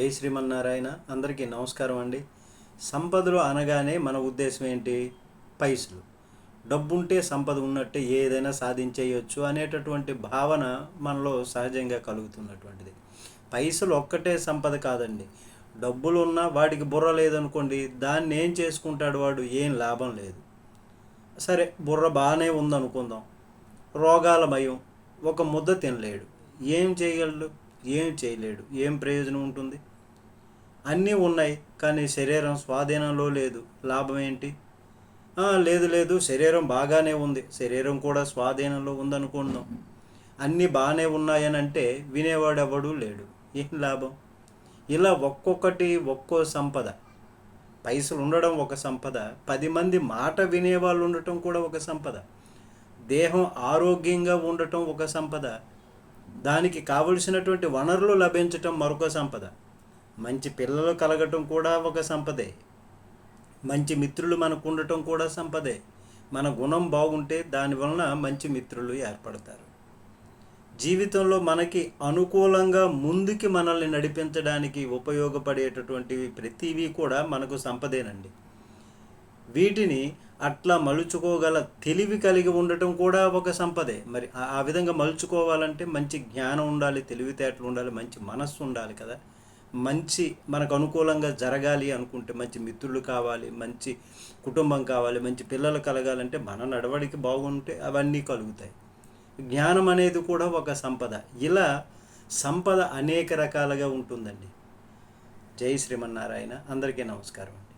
జై శ్రీమన్నారాయణ. అందరికీ నమస్కారం అండి. సంపదలు అనగానే మన ఉద్దేశం ఏంటి? పైసలు. డబ్బుంటే సంపద ఉన్నట్టే ఏదైనా సాధించేయచ్చు అనేటటువంటి భావన మనలో సహజంగా కలుగుతున్నటువంటిది. పైసలు ఒక్కటే సంపద కాదండి. డబ్బులు ఉన్నా వాడికి బుర్ర లేదనుకోండి దాన్ని ఏం చేసుకుంటాడు వాడు? ఏం లాభం లేదు. సరే బుర్ర బాగానే ఉందనుకుందాం. రోగాల భయం. ఒక ముద్ద తినలేడు. ఏం చేయగలడు? ఏం చేయలేడు. ఏం ప్రయోజనం ఉంటుంది? అన్నీ ఉన్నాయి కానీ శరీరం స్వాధీనంలో లేదు. లాభం ఏంటి? లేదు లేదు. శరీరం బాగానే ఉంది. శరీరం కూడా స్వాధీనంలో ఉందనుకుందాం. అన్నీ బాగానే ఉన్నాయని అంటే వినేవాడెవడూ లేడు. ఏం లాభం? ఇలా ఒక్కొక్కటి ఒక్కో సంపద. పైసలు ఉండడం ఒక సంపద. పది మంది మాట వినేవాళ్ళు ఉండటం కూడా ఒక సంపద. దేహం ఆరోగ్యంగా ఉండటం ఒక సంపద. దానికి కావలసినటువంటి వనరులు లభించటం మరొక సంపద. మంచి పిల్లలు కలగటం కూడా ఒక సంపదే. మంచి మిత్రులు మనకు ఉండటం కూడా సంపదే. మన గుణం బాగుంటే దానివలన మంచి మిత్రులు ఏర్పడతారు. జీవితంలో మనకి అనుకూలంగా ముందుకి మనల్ని నడిపించడానికి ఉపయోగపడేటటువంటివి ప్రతివి కూడా మనకు సంపదేనండి. వీటిని అట్లా మలుచుకోగల తెలివి కలిగి ఉండటం కూడా ఒక సంపదే. మరి ఆ- ఆ విధంగా మలుచుకోవాలంటే మంచి జ్ఞానం ఉండాలి తెలివితేటలు ఉండాలి మంచి మనస్సు ఉండాలి కదా. మంచి మనకు అనుకూలంగా జరగాలి అనుకుంటే మంచి మిత్రులు కావాలి మంచి కుటుంబం కావాలి మంచి పిల్లలు కలగాలంటే మన నడవడికి బాగుంటే అవన్నీ కలుగుతాయి. జ్ఞానం అనేది కూడా ఒక సంపద. ఇలా సంపద అనేక రకాలుగా ఉంటుందండి. జై శ్రీమన్నారాయణ. అందరికీ నమస్కారం.